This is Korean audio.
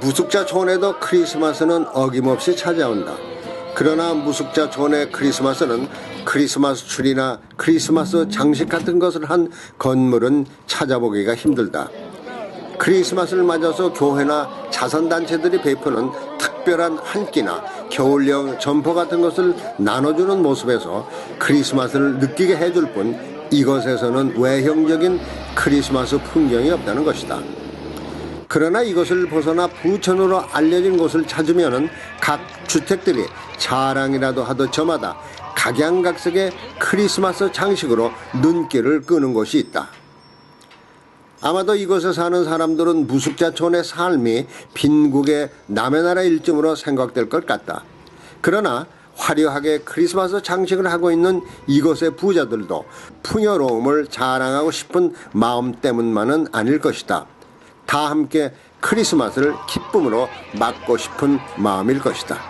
무숙자 촌에도 크리스마스는 어김없이 찾아온다. 그러나 무숙자 촌의 크리스마스는 크리스마스 추리나 크리스마스 장식 같은 것을 한 건물은 찾아보기가 힘들다. 크리스마스를 맞아서 교회나 자선단체들이 베푸는 특별한 한 끼나 겨울용 점퍼 같은 것을 나눠주는 모습에서 크리스마스를 느끼게 해줄 뿐 이것에서는 외형적인 크리스마스 풍경이 없다는 것이다. 그러나 이것을 벗어나 부천으로 알려진 곳을 찾으면은 각 주택들이 자랑이라도 하듯 저마다 각양각색의 크리스마스 장식으로 눈길을 끄는 곳이 있다. 아마도 이곳에 사는 사람들은 무숙자촌의 삶이 빈국의 남의 나라 일쯤으로 생각될 것 같다. 그러나 화려하게 크리스마스 장식을 하고 있는 이곳의 부자들도 풍요로움을 자랑하고 싶은 마음 때문만은 아닐 것이다. 다 함께 크리스마스를 기쁨으로 맞고 싶은 마음일 것이다.